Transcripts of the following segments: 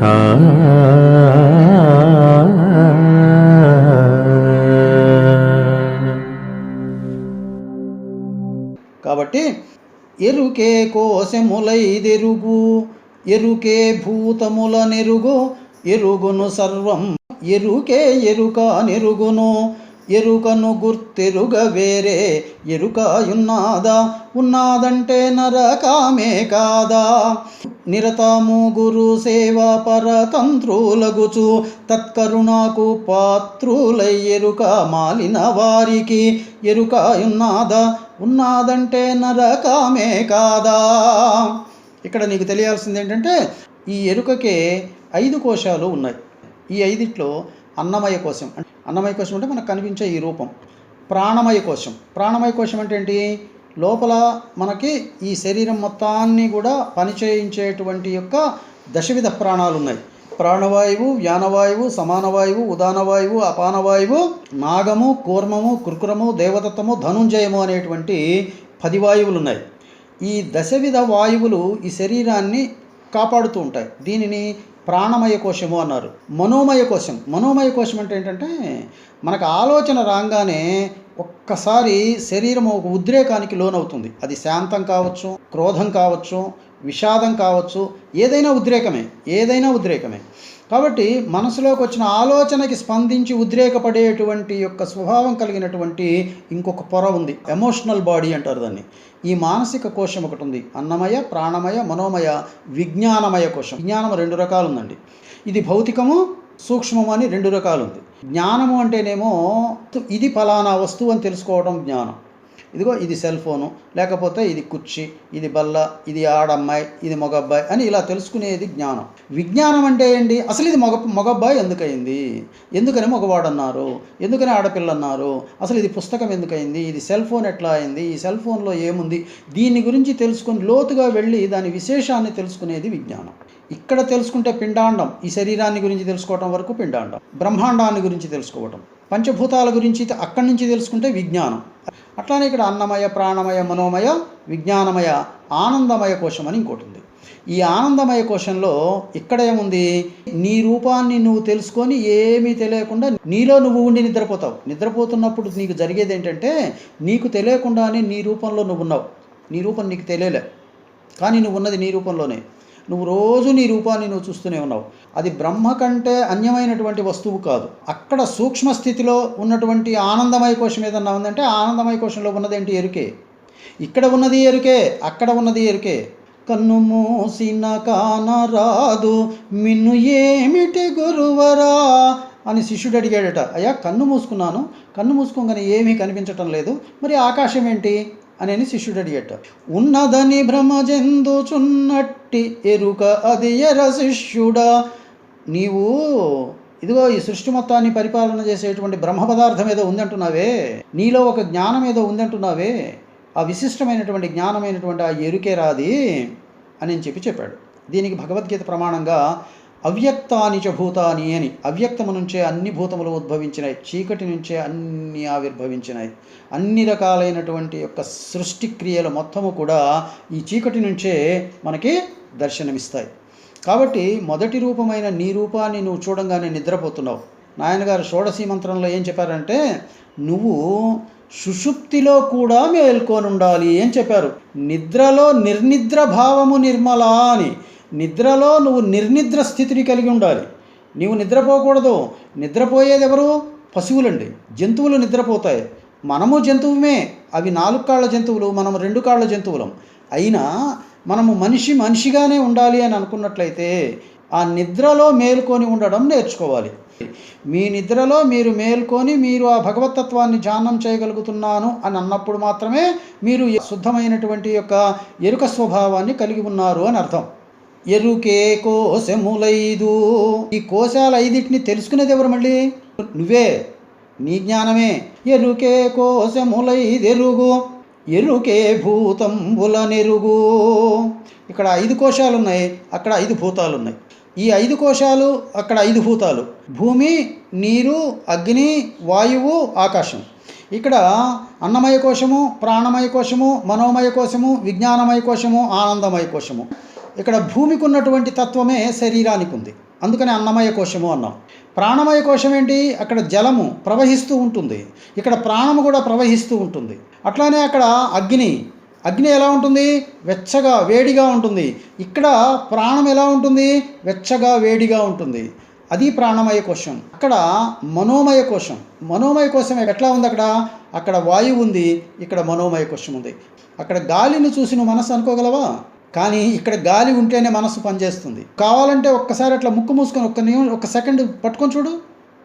కాబట్టి ఎరుకే కోశములైదెరుగు ఎరుకే భూతముల నెరుగు ఎరుగును సర్వం ఎరుకే ఎరుక నెరుగును. ఎరుకను గుర్తెరుగ వేరే ఎరుకాయున్నాదా? ఉన్నాదంటే నరకామే కాదా? నిరతాము గురు సేవా పరతంత్రులగుచు తత్కరుణాకు పాత్రులై ఎరుక మాలిన వారికి ఎరుకాయున్నాదా? ఉన్నాదంటే నరకామే కాదా? ఇక్కడ నీకు తెలియాల్సింది ఏంటంటే ఈ ఎరుకకే ఐదు కోశాలు ఉన్నాయి. ఈ ఐదిట్లో అన్నమయ కోశం అన్నమయ కోశం అంటే మనకు కనిపించే ఈ రూపం. ప్రాణమయ కోశం. ప్రాణమయ కోశం అంటే ఏంటి? లోపల మనకి ఈ శరీరం మొత్తాన్ని కూడా పనిచేయించేటువంటి యొక్క దశవిధ ప్రాణాలు ఉన్నాయి. ప్రాణవాయువు వ్యానవాయువు సమానవాయువు ఉదానవాయువు అపానవాయువు నాగము కూర్మము కుర్కురము దేవదత్తము ధనుంజయము అనేటువంటి పది వాయువులు ఉన్నాయి. ఈ దశవిధ వాయువులు ఈ శరీరాన్ని కాపాడుతూ ఉంటాయి. దీనిని ప్రాణమయ కోశము అన్నారు. మనోమయ కోశం. మనోమయ కోశం అంటే ఏంటంటే మనకు ఆలోచన రాగానే ఒక్కసారి శరీరం ఒక ఉద్రేకానికి లోనవుతుంది. అది శాంతం కావచ్చు క్రోధం కావచ్చు విషాదం కావచ్చు ఏదైనా ఉద్రేకమే ఏదైనా ఉద్రేకమే. కాబట్టి మనసులోకి వచ్చిన ఆలోచనకి స్పందించి ఉద్రేకపడేటువంటి యొక్క స్వభావం కలిగినటువంటి ఇంకొక పొర ఉంది. ఎమోషనల్ బాడీ అంటారు దాన్ని. ఈ మానసిక కోశం ఒకటి ఉంది. అన్నమయ ప్రాణమయ మనోమయ విజ్ఞానమయ కోశం. విజ్ఞానం రెండు రకాలు ఉందండి ఇది భౌతికము సూక్ష్మము అని రెండు రకాలు ఉంది జ్ఞానము అంటేనేమో ఇది ఫలానా వస్తువు అని తెలుసుకోవడం జ్ఞానం. ఇదిగో ఇది సెల్ ఫోను లేకపోతే ఇది కుర్చీ ఇది బల్ల ఇది ఆడమ్మాయి ఇది మగబ్బాయి అని ఇలా తెలుసుకునేది జ్ఞానం. విజ్ఞానం అంటే ఏంటి? అసలు ఇది మగ మగబ్బాయి ఎందుకయింది ఎందుకని మగవాడు అన్నారు ఎందుకని ఆడపిల్ల అన్నారు అసలు ఇది పుస్తకం ఎందుకయింది ఇది సెల్ ఫోన్ ఎట్లా అయింది? ఈ సెల్ ఫోన్లో ఏముంది? దీని గురించి తెలుసుకొని లోతుగా వెళ్ళి దాని విశేషాన్ని తెలుసుకునేది విజ్ఞానం. ఇక్కడ తెలుసుకుంటే పిండాండం ఈ శరీరాన్ని గురించి తెలుసుకోవటం వరకు పిండాండం బ్రహ్మాండాన్ని గురించి తెలుసుకోవటం పంచభూతాల గురించి అక్కడి నుంచి తెలుసుకుంటే విజ్ఞానం. అట్లానే ఇక్కడ అన్నమయ ప్రాణమయ మనోమయ విజ్ఞానమయ ఆనందమయ కోశం అని ఇంకోటి ఉంది. ఈ ఆనందమయ కోశంలో ఇక్కడ ఏముంది? నీ రూపాన్ని నువ్వు తెలుసుకొని ఏమీ తెలియకుండా నీలో నువ్వు ఉండి నిద్రపోతావు. నిద్రపోతున్నప్పుడు నీకు జరిగేది ఏంటంటే నీకు తెలియకుండానే నీ రూపంలో నువ్వు ఉన్నావు నీ రూపం నీకు తెలియలే. కానీ నువ్వు ఉన్నది నీ రూపంలోనే. నువ్వు రోజు నీ రూపాన్ని నువ్వు చూస్తూనే ఉన్నావు. అది బ్రహ్మ కంటే అన్యమైనటువంటి వస్తువు కాదు. అక్కడ సూక్ష్మ స్థితిలో ఉన్నటువంటి ఆనందమయ కోశం ఏదన్నా ఉందంటే ఆనందమయ కోశంలో ఉన్నదేంటి ఎరుకే? ఇక్కడ ఉన్నది ఎరుకే అక్కడ ఉన్నది ఎరుకే. కన్ను మూసిన కానరాదు మిన్ను ఏమిటి గురువరా అని శిష్యుడు అడిగాడట. అయ్యా కన్ను మూసుకున్నాను. కన్ను మూసుకోగానే ఏమీ కనిపించటం లేదు. మరి ఆకాశం ఏంటి? అని శిష్యుడు అడిగట. ఉన్నదని భ్రమజెందుచున్నట్టి ఎరుక అది ఎర శిష్యుడా? నీవు ఇదిగో ఈ సృష్టి మొత్తాన్ని పరిపాలన చేసేటువంటి బ్రహ్మ పదార్థం ఏదో ఉందంటున్నావే? నీలో ఒక జ్ఞానం ఏదో ఉందంటున్నావే? ఆ విశిష్టమైనటువంటి జ్ఞానమైనటువంటి ఆ ఎరుకే రాది అని చెప్పి చెప్పాడు. దీనికి భగవద్గీత ప్రమాణంగా అవ్యక్తాని చ భూతాని అని అవ్యక్తము నుంచే అన్ని భూతములు ఉద్భవించినాయి చీకటి నుంచే అన్ని ఆవిర్భవించినాయి అన్ని రకాలైనటువంటి యొక్క సృష్టి క్రియలు మొత్తము కూడా ఈ చీకటి నుంచే మనకి దర్శనమిస్తాయి. కాబట్టి మొదటి రూపమైన నీ రూపాన్ని నువ్వు చూడంగానే నిద్రపోతున్నావు. నాయనగారు షోడశీ మంత్రంలో ఏం చెప్పారంటే నువ్వు సుషుప్తిలో కూడా మేల్కొనుండాలి అని చెప్పారు. నిద్రలో నిర్నిద్ర భావము నిర్మలా అని నిద్రలో నువ్వు నిర్నిద్ర స్థితిని కలిగి ఉండాలి. నీవు నిద్రపోకూడదు. నిద్రపోయేది ఎవరు? పశువులండి. జంతువులు నిద్రపోతాయి. మనము జంతువుమే. అవి నాలుగు కాళ్ళ జంతువులు మనం రెండు కాళ్ళ జంతువులం. అయినా మనము మనిషి మనిషిగానే ఉండాలి అని అనుకున్నట్లయితే ఆ నిద్రలో మేల్కొని ఉండడం నేర్చుకోవాలి. మీ నిద్రలో మీరు మేల్కొని మీరు ఆ భగవతత్వాన్ని ధ్యానం చేయగలుగుతున్నాను అని అన్నప్పుడు మాత్రమే మీరు శుద్ధమైనటువంటి యొక్క ఎరుక స్వభావాన్ని కలిగి ఉన్నారు అని అర్థం. ఎరుకే కోశములైదు. ఈ కోశాల ఐదిటిని తెలుసుకునేది ఎవరు మళ్ళీ? నువ్వే. నీ జ్ఞానమే. ఎరుకే కోశములైదెరుగు. ఎరుకే భూతంబుల నెరుగు ఇక్కడ ఐదు కోశాలు ఉన్నాయి అక్కడ ఐదు భూతాలు ఉన్నాయి ఈ ఐదు కోశాలు అక్కడ ఐదు భూతాలు. భూమి నీరు అగ్ని వాయువు ఆకాశం. ఇక్కడ అన్నమయ కోశము ప్రాణమయ కోశము మనోమయ కోశము విజ్ఞానమయ కోశము ఆనందమయ కోశము. ఇక్కడ భూమికి ఉన్నటువంటి తత్వమే శరీరానికి ఉంది అందుకని అన్నమయ కోశము అన్నాం. ప్రాణమయ కోశం ఏంటి అక్కడ జలము ప్రవహిస్తూ ఉంటుంది. ఇక్కడ ప్రాణము కూడా ప్రవహిస్తూ ఉంటుంది. అట్లానే అక్కడ అగ్ని. అగ్ని ఎలా ఉంటుంది? వెచ్చగా వేడిగా ఉంటుంది. ఇక్కడ ప్రాణం ఎలా ఉంటుంది? వెచ్చగా వేడిగా ఉంటుంది. అది ప్రాణమయ కోశం. అక్కడ మనోమయ కోశం. మనోమయ కోశం ఎట్లా ఉంది అక్కడ? అక్కడ వాయువు ఉంది. ఇక్కడ మనోమయ కోశం ఉంది. అక్కడ గాలిని చూసి నువ్వు మనసు అనుకోగలవా? కానీ ఇక్కడ గాలి ఉంటేనే మనసు పనిచేస్తుంది. కావాలంటే ఒక్కసారి అట్లా ముక్కు మూసుకొని ఒక్క నియమం ఒక సెకండ్ పట్టుకొని చూడు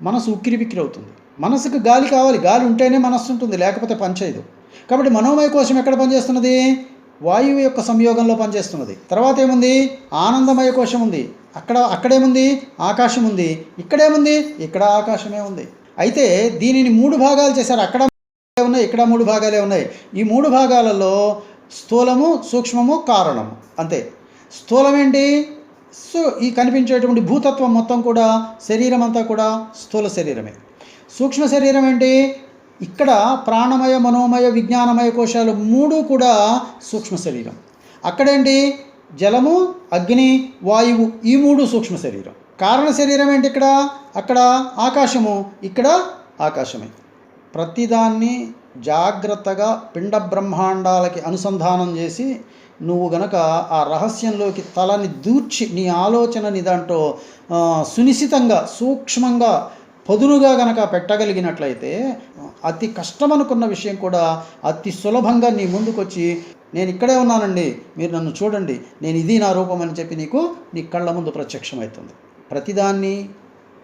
మనసు ఉక్కిరి బిక్కిరి అవుతుంది. మనసుకు గాలి కావాలి. గాలి ఉంటేనే మనస్సు ఉంటుంది లేకపోతే పనిచేయదు కాబట్టి మనోమయ కోశం ఎక్కడ పనిచేస్తున్నది? వాయువు యొక్క సంయోగంలో పనిచేస్తున్నది. తర్వాత ఏముంది? ఆనందమయ కోశం ఉంది. అక్కడ అక్కడేముంది? ఆకాశం ఉంది. ఇక్కడేముంది? ఇక్కడ ఆకాశమే ఉంది. అయితే దీనిని మూడు భాగాలు చేశారు. అక్కడ ఉన్నాయి. ఇక్కడ మూడు భాగాలే ఉన్నాయి. ఈ మూడు భాగాలలో స్థూలము సూక్ష్మము కారణము. అంతే. స్థూలం ఏంటి సో ఈ కనిపించేటువంటి భూతత్వం మొత్తం కూడా శరీరం అంతా కూడా స్థూల శరీరమే. సూక్ష్మ శరీరం ఏంటి ఇక్కడ ప్రాణమయ మనోమయ విజ్ఞానమయ కోశాలు మూడు కూడా సూక్ష్మ శరీరం. అక్కడేంటి? జలము అగ్ని వాయువు ఈ మూడు సూక్ష్మ శరీరం. కారణ శరీరం ఏంటి ఇక్కడ? అక్కడ ఆకాశము ఇక్కడ ఆకాశమే. ప్రతిదాన్ని జాగ్రత్తగా పిండ బ్రహ్మాండాలకి అనుసంధానం చేసి నువ్వు గనక ఆ రహస్యంలోకి తలని దూర్చి నీ ఆలోచనని దాంట్లో సునిశితంగా సూక్ష్మంగా పదునుగా గనక పెట్టగలిగినట్లయితే అతి కష్టం అనుకున్న విషయం కూడా అతి సులభంగా నీ ముందుకొచ్చి నేను ఇక్కడే ఉన్నానండి మీరు నన్ను చూడండి నేను ఇది నా రూపం అని చెప్పి నీకు నీ కళ్ళ ముందు ప్రత్యక్షమవుతుంది. ప్రతిదాన్ని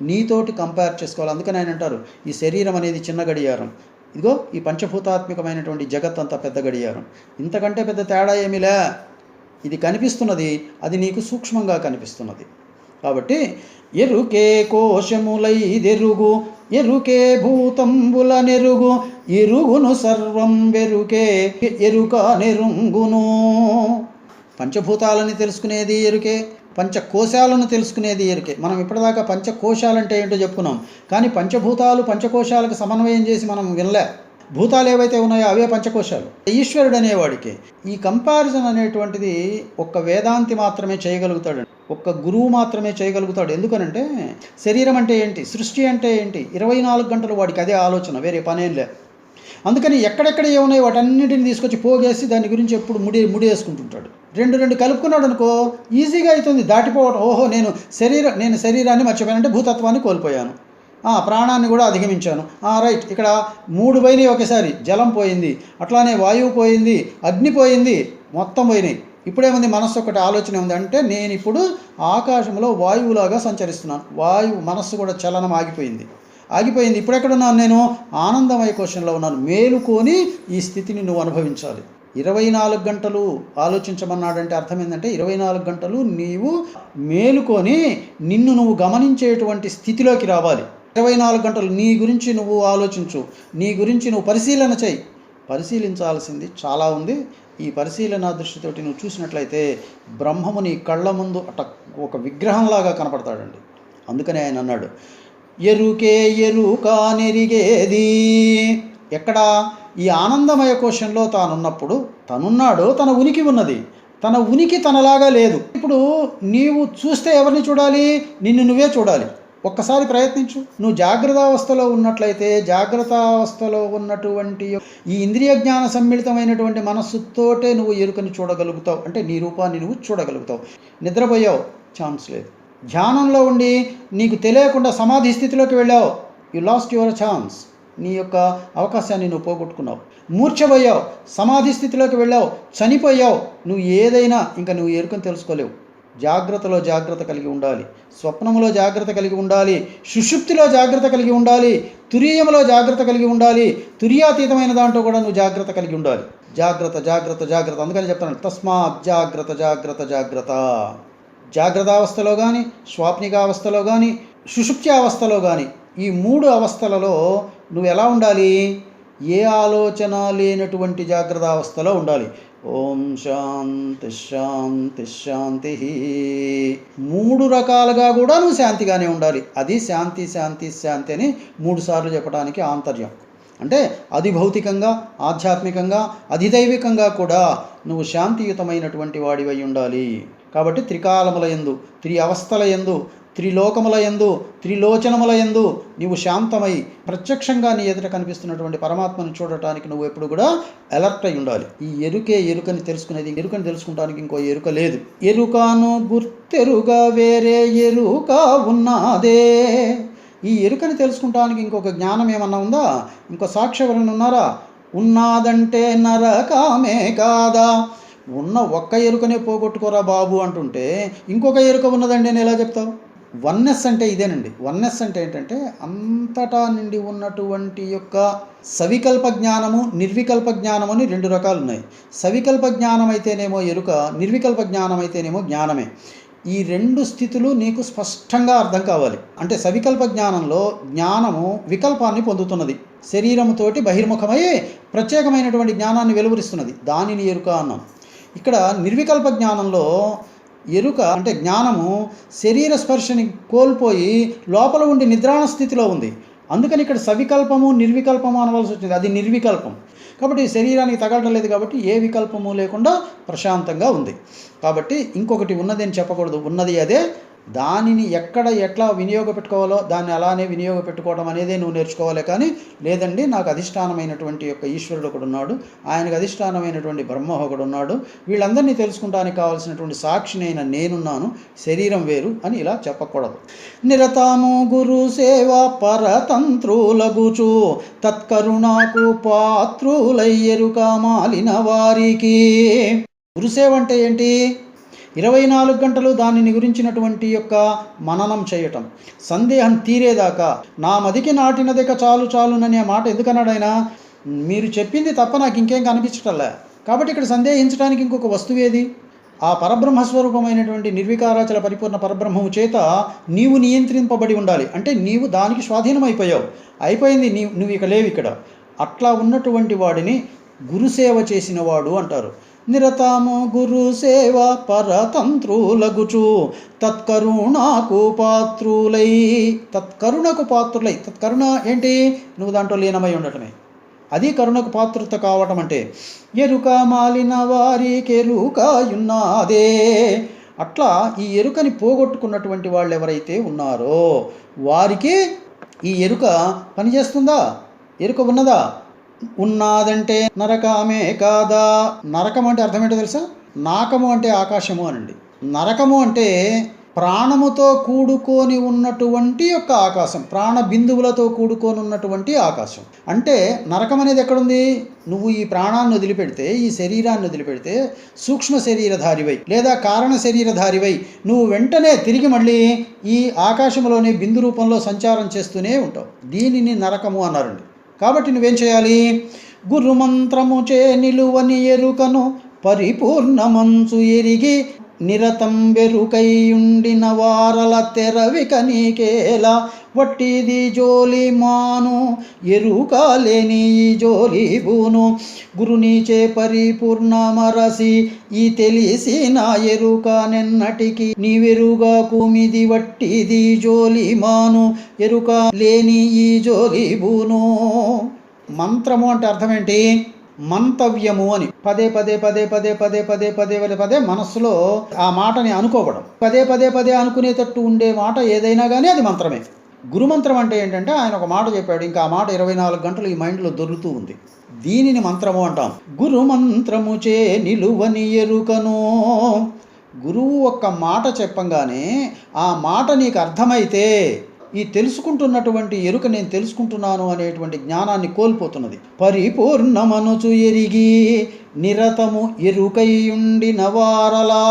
నీతోటి కంపేర్ చేసుకోవాలి. అందుకని ఆయన అంటారు ఈ శరీరం అనేది చిన్న గడియారం ఇదిగో ఈ పంచభూతాత్మికమైనటువంటి జగత్ అంత పెద్ద గడియారం. ఇంతకంటే పెద్ద తేడా ఏమిలే? ఇది కనిపిస్తున్నది అది నీకు సూక్ష్మంగా కనిపిస్తున్నది. కాబట్టి ఎరుకే కోశములైదెరుగు ఎరుకే భూతంబుల నెరుగు ఎరుగును సర్వం వెరుకే ఎరుక నెరుంగును. పంచభూతాలని తెలుసుకునేది ఎరుకే. పంచకోశాలను తెలుసుకునేది ఎరికే మనం ఇప్పటిదాకా పంచకోశాలంటే ఏంటో చెప్పుకున్నాం. కానీ పంచభూతాలు పంచకోశాలకు సమన్వయం చేసి మనం వినలే. భూతాలు ఏవైతే ఉన్నాయో అవే పంచకోశాలు. ఈశ్వరుడు అనేవాడికి ఈ కంపారిజన్ అనేటువంటిది ఒక్క వేదాంతి మాత్రమే చేయగలుగుతాడు. ఒక్క గురువు మాత్రమే చేయగలుగుతాడు. ఎందుకనంటే శరీరం అంటే ఏంటి? సృష్టి అంటే ఏంటి? ఇరవై నాలుగు గంటలు వాడికి అదే ఆలోచన. వేరే పనేం లేదు. అందుకని ఎక్కడెక్కడ ఏమున్నాయి వాటన్నిటిని తీసుకొచ్చి పోగేసి దాని గురించి ఎప్పుడు ముడి ముడి వేసుకుంటుంటాడు రెండు రెండు కలుపుకున్నాడు అనుకో ఈజీగా అవుతుంది దాటిపోవడం ఓహో నేను శరీరం నేను శరీరాన్ని మర్చిపోయానంటే భూతత్వాన్ని కోల్పోయాను. ప్రాణాన్ని కూడా అధిగమించాను. రైట్ ఇక్కడ మూడు పోయినాయి ఒకేసారి. జలం పోయింది అట్లానే వాయువు పోయింది అగ్ని పోయింది మొత్తం పోయినాయి. ఇప్పుడేముంది? మనస్సు ఒకటి ఆలోచన ఉంది. అంటే నేను ఇప్పుడు ఆకాశంలో వాయువులాగా సంచరిస్తున్నాను. వాయువు మనస్సు కూడా చలనం ఆగిపోయింది. ఆగిపోయింది. ఇప్పుడు ఎక్కడున్నాను నేను? ఆనందమయ కోశంలో ఉన్నాను. మేలుకొని ఈ స్థితిని నువ్వు అనుభవించాలి. ఇరవై నాలుగు గంటలు ఆలోచించమన్నాడంటే అర్థం ఏంటంటే ఇరవై నాలుగు గంటలు నీవు మేలుకొని నిన్ను నువ్వు గమనించేటువంటి స్థితిలోకి రావాలి. ఇరవై నాలుగు గంటలు నీ గురించి నువ్వు ఆలోచించు. నీ గురించి నువ్వు పరిశీలన చేయి. పరిశీలించాల్సింది చాలా ఉంది. ఈ పరిశీలన దృష్టితోటి నువ్వు చూసినట్లయితే బ్రహ్మము నీ కళ్ళ ముందు అట ఒక విగ్రహంలాగా కనపడతాడండి. అందుకని ఆయన అన్నాడు ఎరుకే ఎరుక నెరిగేది. ఎక్కడ? ఈ ఆనందమయ కోశంలో తానున్నప్పుడు తనున్నాడు తన ఉనికి ఉన్నది. తన ఉనికి తనలాగా లేదు. ఇప్పుడు నీవు చూస్తే ఎవరిని చూడాలి? నిన్ను నువ్వే చూడాలి. ఒక్కసారి ప్రయత్నించు. నువ్వు జాగ్రత్త అవస్థలో ఉన్నట్లయితే జాగ్రత్త అవస్థలో ఉన్నటువంటి ఈ ఇంద్రియ జ్ఞాన సమ్మిళితమైనటువంటి మనస్సుతోటే నువ్వు ఎరుకని చూడగలుగుతావు. అంటే నీ రూపాన్ని నువ్వు చూడగలుగుతావు. నిద్రపోయావు. ఛాన్స్ లేదు. ధ్యానంలో ఉండి నీకు తెలియకుండా సమాధి స్థితిలోకి వెళ్ళావు. యు లాస్ట్ యువర్ ఛాన్స్ నీ యొక్క అవకాశాన్ని నువ్వు పోగొట్టుకున్నావు. మూర్ఛపోయావు. సమాధి స్థితిలోకి వెళ్ళావు. చనిపోయావు. నువ్వు ఏదైనా ఇంకా నువ్వు ఎరుకని తెలుసుకోలేవు. జాగ్రత్తలో జాగ్రత్త కలిగి ఉండాలి. స్వప్నములో జాగ్రత్త కలిగి ఉండాలి. సుషుప్తిలో జాగ్రత్త కలిగి ఉండాలి. తురియములో జాగ్రత్త కలిగి ఉండాలి. తురియాతీతమైన దాంట్లో కూడా నువ్వు జాగ్రత్త కలిగి ఉండాలి. జాగ్రత్త జాగ్రత్త జాగ్రత్త. అందుకని చెప్తాను తస్మాత్ జాగ్రత్త జాగ్రత్త జాగ్రత్త. జాగ్రత్తావస్థలో కానీ స్వాప్నికావస్థలో కానీ సుషుప్త్యావస్థలో కానీ ఈ మూడు అవస్థలలో నువ్వు ఎలా ఉండాలి? ఏ ఆలోచన లేనటువంటి జాగ్రత్త అవస్థలో ఉండాలి. ఓం శాంతి శాంతి శాంతి. మూడు రకాలుగా కూడా నువ్వు శాంతిగానే ఉండాలి. అది శాంతి శాంతి శాంతి అని మూడు సార్లు చెప్పడానికి ఆంతర్యం. అంటే అది భౌతికంగా ఆధ్యాత్మికంగా అధిదైవికంగా కూడా నువ్వు శాంతియుతమైనటువంటి వాడివై ఉండాలి. కాబట్టి త్రికాలముల ఎందు త్రి అవస్థల ఎందు త్రిలోకముల ఎందు త్రిలోచనముల ఎందు నీవు శాంతమై ప్రత్యక్షంగా నీ ఎదుట కనిపిస్తున్నటువంటి పరమాత్మను చూడటానికి నువ్వు ఎప్పుడు కూడా అలర్ట్ అయి ఉండాలి. ఈ ఎరుకే ఎరుకని తెలుసుకునేది ఎరుకని తెలుసుకుంటానికి ఇంకో ఎరుక లేదు. ఎరుకాను గుర్తెరుగా వేరే ఎరుక ఉన్నదే. ఈ ఎరుకని తెలుసుకుంటానికి ఇంకొక జ్ఞానం ఏమన్నా ఉందా? ఇంకో సాక్షి ఉన్నారా? ఉన్నాదంటే నరకామే కాదా? ఉన్న ఒక్క ఎరుకనే పోగొట్టుకోరా బాబు అంటుంటే ఇంకొక ఎరుక ఉన్నదండి నేను ఎలా చెప్తావు? వన్నెస్ అంటే ఇదేనండి. వన్నెస్ అంటే ఏంటంటే అంతటా నిండి ఉన్నటువంటి యొక్క సవికల్ప జ్ఞానము నిర్వికల్ప జ్ఞానము అని రెండు రకాలు ఉన్నాయి సవికల్ప జ్ఞానం అయితేనేమో ఎరుక నిర్వికల్ప జ్ఞానం అయితేనేమో జ్ఞానమే. ఈ రెండు స్థితులు నీకు స్పష్టంగా అర్థం కావాలి. అంటే సవికల్ప జ్ఞానంలో జ్ఞానము వికల్పాన్ని పొందుతున్నది. శరీరముతోటి బహిర్ముఖమై ప్రత్యేకమైనటువంటి జ్ఞానాన్ని వెలువరిస్తున్నది. దానిని ఎరుక అన్నాం. ఇక్కడ నిర్వికల్ప జ్ఞానంలో ఎరుక అంటే జ్ఞానము శరీర స్పర్శని కోల్పోయి లోపల ఉండి నిద్రాణ స్థితిలో ఉంది. అందుకని ఇక్కడ సవికల్పము నిర్వికల్పము అనవలసి వచ్చింది. అది నిర్వికల్పం. కాబట్టి శరీరానికి తగలడం లేదు కాబట్టి ఏ వికల్పము లేకుండా ప్రశాంతంగా ఉంది. కాబట్టి ఇంకొకటి ఉన్నది అని చెప్పకూడదు. ఉన్నది అదే దానిని ఎక్కడ ఎట్లా వినియోగపెట్టుకోవాలో దాన్ని అలానే వినియోగపెట్టుకోవడం అనేదే నువ్వు నేర్చుకోవాలి కానీ లేదండి నాకు అధిష్టానమైనటువంటి యొక్క ఈశ్వరుడు ఒకడు ఉన్నాడు ఆయనకు అధిష్టానమైనటువంటి బ్రహ్మ ఒకడు ఉన్నాడు వీళ్ళందరినీ తెలుసుకుంటానికి కావాల్సినటువంటి సాక్షినైన నేనున్నాను శరీరం వేరు అని ఇలా చెప్పకూడదు. నిరతాము గురు సేవ పరతంత్రులగుచు తత్కరుణాకు పాత్రులయ్యరు మాలిన వారికి. గురుసేవ అంటే ఏంటి? ఇరవై నాలుగు గంటలు దానిని గురించినటువంటి యొక్క మననం చేయటం. సందేహం తీరేదాకా నా మదికి నాటినదిక చాలు చాలుననే మాట ఎందుకన్నాడైనా మీరు చెప్పింది తప్ప నాకు ఇంకేం కనిపించటంలే. కాబట్టి ఇక్కడ సందేహించడానికి ఇంకొక వస్తువు ఏది ఆ పరబ్రహ్మస్వరూపమైనటువంటి నిర్వికారాచల పరిపూర్ణ పరబ్రహ్మము చేత నీవు నియంత్రింపబడి ఉండాలి. అంటే నీవు దానికి స్వాధీనం అయిపోయావు అయిపోయింది నీ నువ్వు ఇక లేవు ఇక్కడ. అట్లా ఉన్నటువంటి వాడిని గురుసేవ చేసిన వాడు అంటారు. నిరతాము గురు సేవ పరతంత్రులగుచు. తత్కరుణాకు పాత్రులై తత్కరుణకు పాత్రులై. తత్కరుణ ఏంటి? నువ్వు దాంట్లో లీనమై ఉండటమే. అది కరుణకు పాత్రత కావటం అంటే ఎరుక మాలిన వారికి ఎరుకయున్నాదే. అట్లా ఈ ఎరుకని పోగొట్టుకున్నటువంటి వాళ్ళు ఎవరైతే ఉన్నారో వారికి ఈ ఎరుక పనిచేస్తుందా? ఎరుక ఉన్నదా? ఉన్నాదంటే నరకమే కాదా? నరకం అంటే అర్థం ఏంటో తెలుసా? నాకము అంటే ఆకాశము అనండి. నరకము అంటే ప్రాణముతో కూడుకొని ఉన్నటువంటి యొక్క ఆకాశం ప్రాణ బిందువులతో కూడుకొని ఉన్నటువంటి ఆకాశం. అంటే నరకం అనేది ఎక్కడుంది? నువ్వు ఈ ప్రాణాన్ని వదిలిపెడితే ఈ శరీరాన్ని వదిలిపెడితే సూక్ష్మ శరీరధారివై లేదా కారణ శరీరధారివై నువ్వు వెంటనే తిరిగి మళ్ళీ ఈ ఆకాశంలోనే బిందు రూపంలో సంచారం చేస్తూనే ఉంటావు. దీనిని నరకము అన్నారండి. కాబట్టి నువ్వేం చేయాలి? గురుమంత్రము చే నిలువని ఎరుకను పరిపూర్ణమంచు ఎరిగి నిరతం వెరుకైయుండిన వారల తెరవిక నీకేలా వట్టిది జోలి మాను ఎరుక లేని ఈ జోలి బూను. గురునీచే పరిపూర్ణమరసి ఈ తెలిసిన ఎరుక నెన్నటికి నీవెరుగా కుమిది వట్టిది జోలి మాను ఎరుక లేని ఈ జోలి బూను. మంత్రము అంటే అర్థమేంటి? మంతవ్యము అని. పదే పదే పదే పదే పదే పదే పదే పదే పదే మనస్సులో ఆ మాటని అనుకోవడం. పదే పదే పదే అనుకునేటట్టు ఉండే మాట ఏదైనా కానీ అది మంత్రమే. గురుమంత్రం అంటే ఏంటంటే ఆయన ఒక మాట చెప్పాడు. ఇంకా ఆ మాట ఇరవై నాలుగు గంటలు ఈ మైండ్లో దొరుకుతూ ఉంది. దీనిని మంత్రము అంటాం. గురు మంత్రము చే నిలువని ఎరుకను. గురువు ఒక్క మాట చెప్పంగానే ఆ మాట నీకు అర్థమైతే ఈ తెలుసుకుంటున్నటువంటి ఎరుక నేను తెలుసుకుంటున్నాను అనేటువంటి జ్ఞానాన్ని కోల్పోతున్నది. పరిపూర్ణమనుచు ఎరిగి నిరతము ఎరుకైయుండి నవారలా.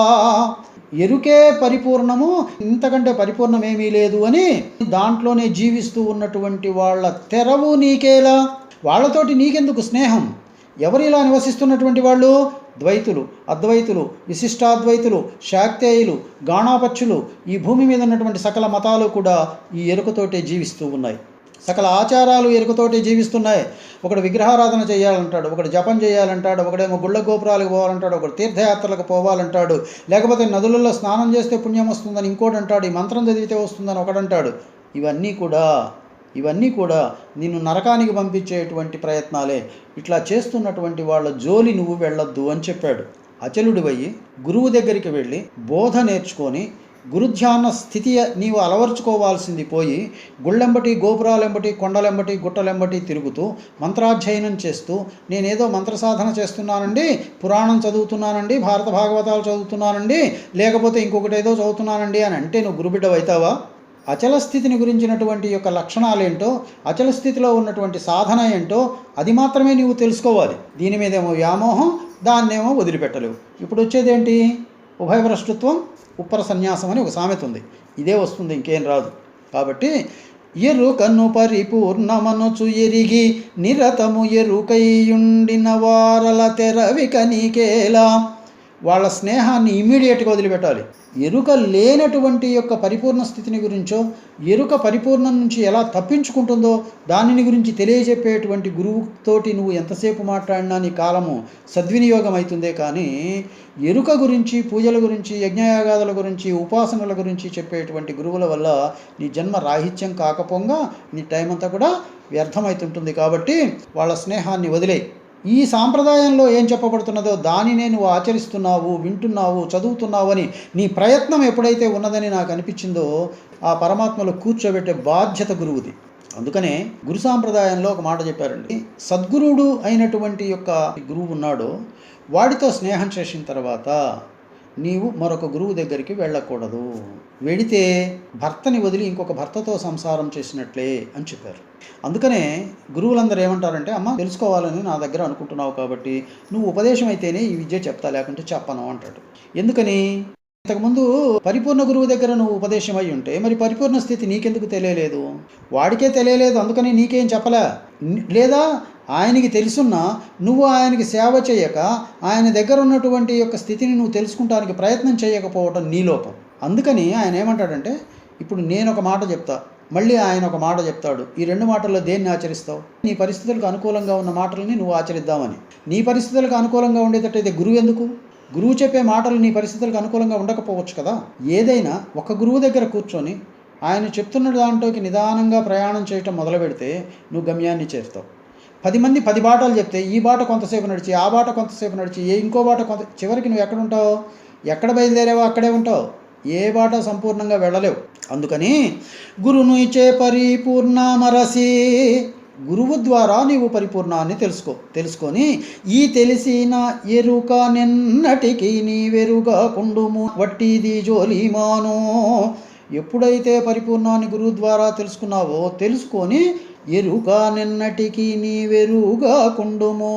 ఎరుకే పరిపూర్ణము ఇంతకంటే పరిపూర్ణమేమీ లేదు అని దాంట్లోనే జీవిస్తూ ఉన్నటువంటి వాళ్ళ తెరవు నీకేలా? వాళ్ళతోటి నీకెందుకు స్నేహం? ఎవరు ఇలా నివసిస్తున్నటువంటి వాళ్ళు? ద్వైతులు అద్వైతులు విశిష్టాద్వైతులు శాక్తేయులు గాణాపక్షులు ఈ భూమి మీద ఉన్నటువంటి సకల మతాలు కూడా ఈ ఎరుకతోటే జీవిస్తూ ఉన్నాయి. సకల ఆచారాలు ఎరుకతోటే జీవిస్తున్నాయి. ఒకడు విగ్రహారాధన చేయాలంటాడు ఒకడు జపం చేయాలంటాడు ఒకడేమో గుళ్ళ గోపురాలకు పోవాలంటాడు ఒకడు తీర్థయాత్రలకు పోవాలంటాడు లేకపోతే నదులలో స్నానం చేస్తే పుణ్యం వస్తుందని ఇంకోటి అంటాడు ఈ మంత్రం చదివితే వస్తుందని ఒకడంటాడు. ఇవన్నీ కూడా ఇవన్నీ కూడా నిన్ను నరకానికి పంపించేటువంటి ప్రయత్నాలే. ఇట్లా చేస్తున్నటువంటి వాళ్ళ జోలి నువ్వు వెళ్ళొద్దు అని చెప్పాడు. అచలుడివయ్యి గురువు దగ్గరికి వెళ్ళి బోధ నేర్చుకొని గురుధ్యాన స్థితి నీవు అలవర్చుకోవాల్సింది పోయి గుళ్ళెంబటి గోపురాలెంబటి కొండలెంబటి గుట్టలెంబటి తిరుగుతూ మంత్రాధ్యయనం చేస్తూ నేనేదో మంత్ర సాధన చేస్తున్నానండి పురాణం చదువుతున్నానండి భారత భాగవతాలు చదువుతున్నానండి లేకపోతే ఇంకొకటి ఏదో చదువుతున్నానండి అని అంటే నువ్వు గురుబిడ్డ అవుతావా అచల స్థితిని గురించినటువంటి యొక్క లక్షణాలు ఏంటో అచల స్థితిలో ఉన్నటువంటి సాధన ఏంటో అది మాత్రమే నీవు తెలుసుకోవాలి. దీని మీదేమో వ్యామోహం దాన్నేమో వదిలిపెట్టలేవు. ఇప్పుడు వచ్చేదేంటి? ఉభయభ్రష్టత్వం ఉప్పర సన్యాసం అని ఒక సామెత ఉంది. ఇదే వస్తుంది ఇంకేం రాదు. కాబట్టి ఎరుకను పరిపూర్ణమనుచు ఎరిగి నిరతము ఎరుకైయుండిన వారల తెరవిక నీకేలా? వాళ్ళ స్నేహాన్ని ఇమీడియట్గా వదిలిపెట్టాలి. ఎరుక లేనటువంటి యొక్క పరిపూర్ణ స్థితిని గురించో ఎరుక పరిపూర్ణం నుంచి ఎలా తప్పించుకుంటుందో దానిని గురించి తెలియజెప్పేటువంటి గురువుతోటి నువ్వు ఎంతసేపు మాట్లాడినా నీ కాలము సద్వినియోగం అవుతుందే కానీ ఎరుక గురించి పూజల గురించి యజ్ఞయాగాదుల గురించి ఉపాసనల గురించి చెప్పేటువంటి గురువుల వల్ల నీ జన్మ రాహిత్యం కాకపోగా నీ టైం అంతా కూడా వ్యర్థమవుతుంటుంది కాబట్టి వాళ్ళ స్నేహాన్ని వదిలేయి. ఈ సాంప్రదాయంలో ఏం చెప్పబడుతున్నదో దానినే నువ్వు ఆచరిస్తున్నావు వింటున్నావు చదువుతున్నావు అని నీ ప్రయత్నం ఎప్పుడైతే ఉన్నదని నాకు అనిపించిందో ఆ పరమాత్మలో కూర్చోబెట్టే బాధ్యత గురువుది. అందుకనే గురు సాంప్రదాయంలో ఒక మాట చెప్పారండి. సద్గురువుడు అయినటువంటి యొక్క గురువు ఉన్నాడో వాడితో స్నేహం చేసిన తర్వాత నీవు మరొక గురువు దగ్గరికి వెళ్ళకూడదు. వెడితే భర్తని వదిలి ఇంకొక భర్తతో సంసారం చేసినట్లే అని చెప్పారు. అందుకనే గురువులందరూ ఏమంటారంటే అమ్మ తెలుసుకోవాలని నా దగ్గర అనుకుంటున్నావు కాబట్టి నువ్వు ఉపదేశం అయితేనే ఈ విద్య చెప్తా లేకుంటే చెప్పను అంటాడు. ఎందుకని? ఇంతకుముందు పరిపూర్ణ గురువు దగ్గర నువ్వు ఉపదేశం అయి ఉంటే మరి పరిపూర్ణ స్థితి నీకెందుకు తెలియలేదు? వాడికే తెలియలేదు అందుకని నీకేం చెప్పలే? లేదా ఆయనకి తెలుసున్నా నువ్వు ఆయనకి సేవ చేయక ఆయన దగ్గర ఉన్నటువంటి యొక్క స్థితిని నువ్వు తెలుసుకుంటానికి ప్రయత్నం చేయకపోవటం నీ లోపం. అందుకని ఆయన ఏమంటాడంటే ఇప్పుడు నేను ఒక మాట చెప్తా మళ్ళీ ఆయన ఒక మాట చెప్తాడు. ఈ రెండు మాటల్లో దేన్ని ఆచరిస్తావు? నీ పరిస్థితులకు అనుకూలంగా ఉన్న మాటలని నువ్వు ఆచరిద్దామని. నీ పరిస్థితులకు అనుకూలంగా ఉండేటట్టయితే గురువు ఎందుకు? గురువు చెప్పే మాటలు నీ పరిస్థితులకు అనుకూలంగా ఉండకపోవచ్చు కదా? ఏదైనా ఒక గురువు దగ్గర కూర్చొని ఆయన చెప్తున్న దాంట్లోకి నిదానంగా ప్రయాణం చేయటం మొదలు పెడితే నువ్వు గమ్యాన్ని చేరుతావు. పది మంది పది బాటలు చెప్తే ఈ బాట కొంతసేపు నడిచి ఆ బాట కొంతసేపు నడిచి ఏ ఇంకో బాట కొంత చివరికి నువ్వు ఎక్కడ ఉంటావు? ఎక్కడ బయలుదేరావో అక్కడే ఉంటావు. ఏ బాట సంపూర్ణంగా వెళ్ళలేవు. అందుకని గురును ఇచ్చే పరిపూర్ణమరసి గురువు ద్వారా నీవు పరిపూర్ణాన్ని తెలుసుకో. తెలుసుకొని ఈ తెలిసిన ఎరుక నిన్నటికి నీవెరుగా కుండుము వట్టిది జోలిమాను ఎప్పుడైతే పరిపూర్ణాన్ని గురువు ద్వారా తెలుసుకున్నావో తెలుసుకొని ఎరుక నిన్నటికి నీవెరుగా కుండుము.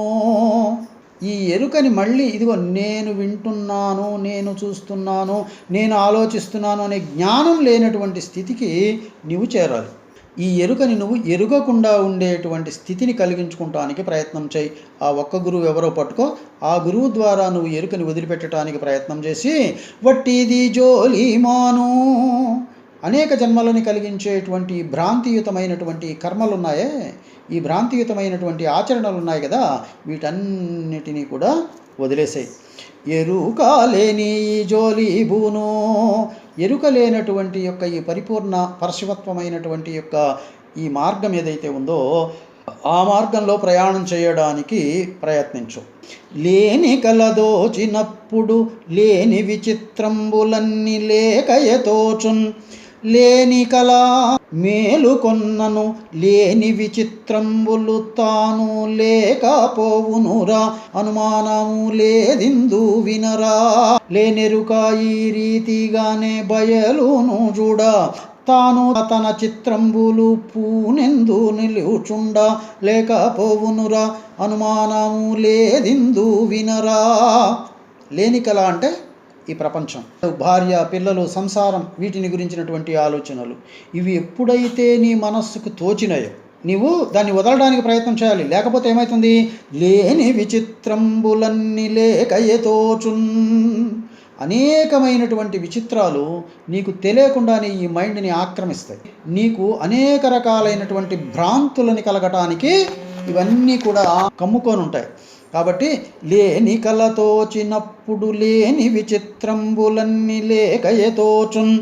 ఈ ఎరుకని మళ్ళీ ఇదిగో నేను వింటున్నాను నేను చూస్తున్నాను నేను ఆలోచిస్తున్నాను అనే జ్ఞానం లేనటువంటి స్థితికి నీవు చేరాలి. ఈ ఎరుకని నువ్వు ఎరుగకుండా ఉండేటువంటి స్థితిని కలిగించుకుంటానికి ప్రయత్నం చేయి. ఆ ఒక్క గురువు ఎవరో పట్టుకో ఆ గురువు ద్వారా నువ్వు ఎరుకని వదిలిపెట్టడానికి ప్రయత్నం చేసి వట్టిది జోలి మాను. అనేక జన్మలని కలిగించేటువంటి భ్రాంతియుతమైనటువంటి కర్మలు ఉన్నాయే ఈ భ్రాంతియుతమైనటువంటి ఆచరణలు ఉన్నాయి కదా వీటన్నిటినీ కూడా వదిలేసాయి. ఎరుక లేని జోలి భూను. ఎరుక లేనటువంటి యొక్క ఈ పరిపూర్ణ పరశివత్వమైనటువంటి యొక్క ఈ మార్గం ఏదైతే ఉందో ఆ మార్గంలో ప్రయాణం చేయడానికి ప్రయత్నించు. లేని కలదోచినప్పుడు లేని విచిత్రంబులన్నీ లేకయతోచున్ లేని కళా మేలుకొన్నను లేని విచిత్రంబులు తాను లేకపోవునురా. అనుమానము లేదిందు వినరా. లేనెరుక ఈ రీతిగానే బయలును చూడ తాను తన చిత్రంబులు పూనెందు నిలుచుండ. లేకపోవునురా అనుమానము లేదిందు వినరా. లేని కళ అంటే ఈ ప్రపంచం. భార్య పిల్లలు సంసారం వీటిని గురించినటువంటి ఆలోచనలు. ఇవి ఎప్పుడైతే నీ మనస్సుకు తోచినాయో నీవు దాన్ని వదలడానికి ప్రయత్నం చేయాలి. లేకపోతే ఏమవుతుంది లేని విచిత్రంబులన్నీ లేకయతోచున్ అనేకమైనటువంటి విచిత్రాలు నీకు తెలియకుండానే ఈ మైండ్ని ఆక్రమిస్తాయి. నీకు అనేక రకాలైనటువంటి భ్రాంతులని కలగటానికి ఇవన్నీ కూడా కమ్ముకొని ఉంటాయి. కాబట్టి లేని కలతోచినప్పుడు లేని విచిత్రంబులన్నీ లేకయతోచున్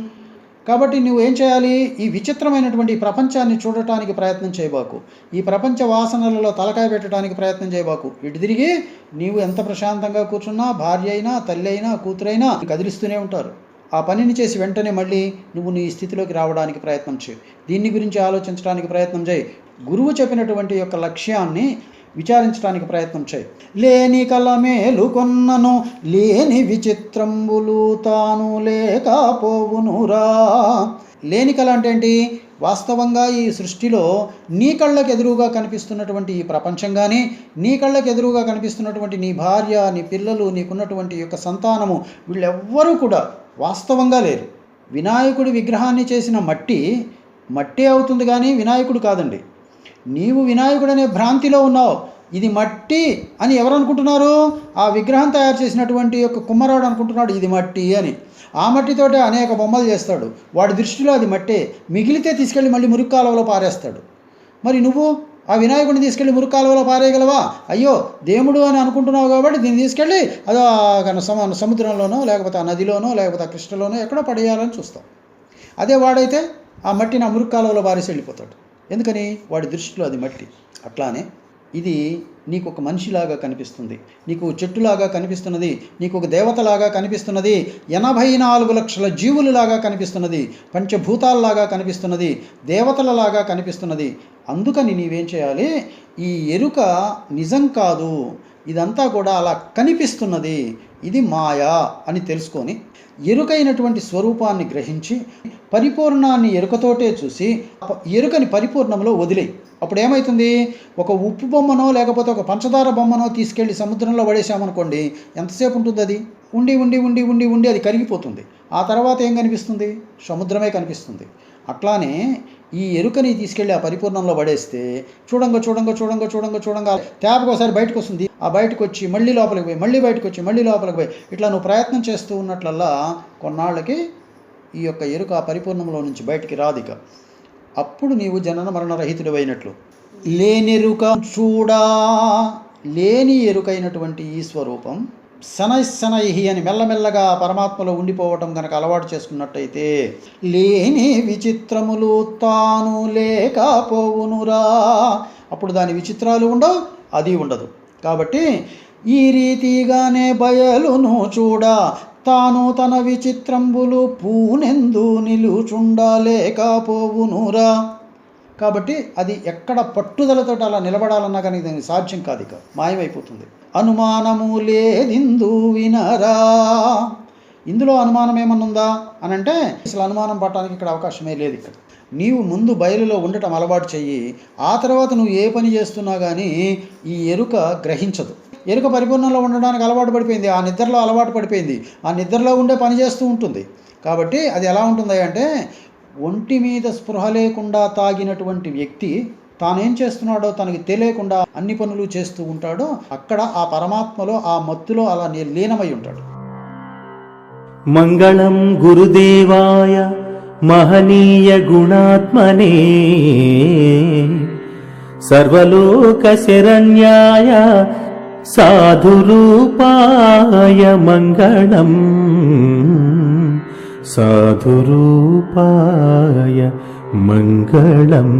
కాబట్టి నువ్వు ఏం చేయాలి? ఈ విచిత్రమైనటువంటి ఈ ప్రపంచాన్ని చూడటానికి ప్రయత్నం చేయబాకు. ఈ ప్రపంచ వాసనలలో తలకాయ పెట్టడానికి ప్రయత్నం చేయబాకు. ఇటు తిరిగి నీవు ఎంత ప్రశాంతంగా కూర్చున్నా భార్య అయినా తల్లి అయినా కూతురైనా కదిలిస్తూనే ఉంటారు. ఆ పనిని చేసి వెంటనే మళ్ళీ నువ్వు నీ స్థితిలోకి రావడానికి ప్రయత్నం చేయి. దీన్ని గురించి ఆలోచించడానికి ప్రయత్నం చేయి. గురువు చెప్పినటువంటి యొక్క లక్ష్యాన్ని విచారించడానికి ప్రయత్నం చేయి. లేని కలమేలు కొన్నను లేని విచిత్రంబులు తాను లేకపోవునురా. లేని కళ అంటే ఏంటి? వాస్తవంగా ఈ సృష్టిలో నీ కళ్ళకు ఎదురుగా కనిపిస్తున్నటువంటి ఈ ప్రపంచం కానీ నీ కళ్ళకు ఎదురుగా కనిపిస్తున్నటువంటి నీ భార్య నీ పిల్లలు నీకున్నటువంటి యొక్క సంతానము వీళ్ళెవ్వరూ కూడా వాస్తవంగా లేరు. వినాయకుడి విగ్రహాన్ని చేసిన మట్టి మట్టి అవుతుంది కానీ వినాయకుడు కాదండి. నీవు వినాయకుడనే భ్రాంతిలో ఉన్నావు. ఇది మట్టి అని ఎవరు అనుకుంటున్నారు ఆ విగ్రహం తయారు చేసినటువంటి యొక్క కుమ్మరాడు అనుకుంటున్నాడు ఇది మట్టి అని. ఆ మట్టితోటే అనేక బొమ్మలు చేస్తాడు. వాడి దృష్టిలో అది మట్టే. మిగిలితే తీసుకెళ్ళి మళ్ళీ మురికి కాలువలో పారేస్తాడు. మరి నువ్వు ఆ వినాయకుడిని తీసుకెళ్ళి మురికి కాలువలో పారేయగలవా? అయ్యో దేవుడు అని అనుకుంటున్నావు కాబట్టి దీన్ని తీసుకెళ్ళి అదో సమ సముద్రంలోనో లేకపోతే ఆ నదిలోనో లేకపోతే ఆ కృష్ణలోనో ఎక్కడో పడేయాలని చూస్తాం అదే వాడైతే ఆ మట్టిని ఆ మురికి కాలువలో పారేసి వెళ్ళిపోతాడు. ఎందుకని? వాడి దృష్టిలో అది మట్టి. అట్లానే ఇది నీకు ఒక మనిషిలాగా కనిపిస్తుంది. నీకు చెట్టులాగా కనిపిస్తున్నది. నీకు ఒక దేవతలాగా కనిపిస్తున్నది. ఎనభై నాలుగు లక్షల జీవులలాగా కనిపిస్తున్నది. పంచభూతాలలాగా కనిపిస్తున్నది. దేవతలలాగా కనిపిస్తున్నది. అందుకని నీవేం చేయాలి? ఈ ఎరుక నిజం కాదు. ఇదంతా కూడా అలా కనిపిస్తున్నది. ఇది మాయా అని తెలుసుకొని ఎరుకైనటువంటి స్వరూపాన్ని గ్రహించి పరిపూర్ణాన్ని ఎరుకతోటే చూసి ఎరుకని పరిపూర్ణంలో వదిలేయి. అప్పుడు ఏమవుతుంది ఒక ఉప్పు బొమ్మనో లేకపోతే ఒక పంచదార బొమ్మనో తీసుకెళ్ళి సముద్రంలో పడేసామనుకోండి ఎంతసేపు ఉంటుంది అది ఉండి ఉండి ఉండి ఉండి ఉండి అది కరిగిపోతుంది. ఆ తర్వాత ఏం కనిపిస్తుంది? సముద్రమే కనిపిస్తుంది. అట్లానే ఈ ఎరుకని తీసుకెళ్ళి ఆ పరిపూర్ణంలో పడేస్తే చూడంగా చూడంగా చూడంగా చూడంగా చూడంగా ట్యాప్కి ఒకసారి బయటకు వస్తుంది ఆ బయటకు వచ్చి మళ్ళీ లోపలికి పోయి మళ్ళీ బయటకు వచ్చి మళ్ళీ లోపలికి పోయి ఇట్లా నువ్వు ప్రయత్నం చేస్తూ ఉన్నట్లల్లా కొన్నాళ్ళకి ఈ యొక్క ఎరుక ఆ పరిపూర్ణంలో నుంచి బయటికి రాదిక. అప్పుడు నీవు జనన మరణ రహితుడు అయినట్లు. లేనెరుక చూడా లేని ఎరుకైనటువంటి ఈ స్వరూపం శనై శనైహి అని మెల్లమెల్లగా పరమాత్మలో ఉండిపోవటం కనుక అలవాటు చేసుకున్నట్టయితే లేని విచిత్రములు తాను లేకపోవునురా. అప్పుడు దాని విచిత్రాలు ఉండవు అది ఉండదు. కాబట్టి ఈ రీతిగానే బయలును చూడ తాను తన విచిత్రంబులు పూనెందు నిలుచుండలేకపోవునురా కాబట్టి అది ఎక్కడ పట్టుదలతో అలా నిలబడాలన్నా కానీ దానికి సాధ్యం కాదు ఇక. మాయమైపోతుంది. అనుమానము లేదిందు వినరా. ఇందులో అనుమానం ఏమన్నుందా? అని అంటే అసలు అనుమానం పడటానికి ఇక్కడ అవకాశమే లేదు ఇక్కడ. నీవు ముందు బయలులో ఉండటం అలవాటు చెయ్యి. ఆ తర్వాత నువ్వు ఏ పని చేస్తున్నా కానీ ఈ ఎరుక గ్రహించదు. ఎరుక పరిపూర్ణంలో ఉండడానికి అలవాటు పడిపోయింది. ఆ నిద్రలో అలవాటు పడిపోయింది. ఆ నిద్రలో ఉండే పని చేస్తూ ఉంటుంది. కాబట్టి అది ఎలా ఉంటుంది అంటే ఒంటి మీద స్పృహ లేకుండా తాగినటువంటి వ్యక్తి తానేం చేస్తున్నాడో తనకి తెలియకుండా అన్ని పనులు చేస్తూ ఉంటాడో అక్కడ ఆ పరమాత్మలో ఆ మత్తులో అలా లీనమై ఉంటాడు. మంగళం గురుదేవాయ మహనీయ గుణాత్మనే. సర్వలోక శరణ్యాయ సాధురూపాయ మంగళం. साधुरूपाय मङ्गलम्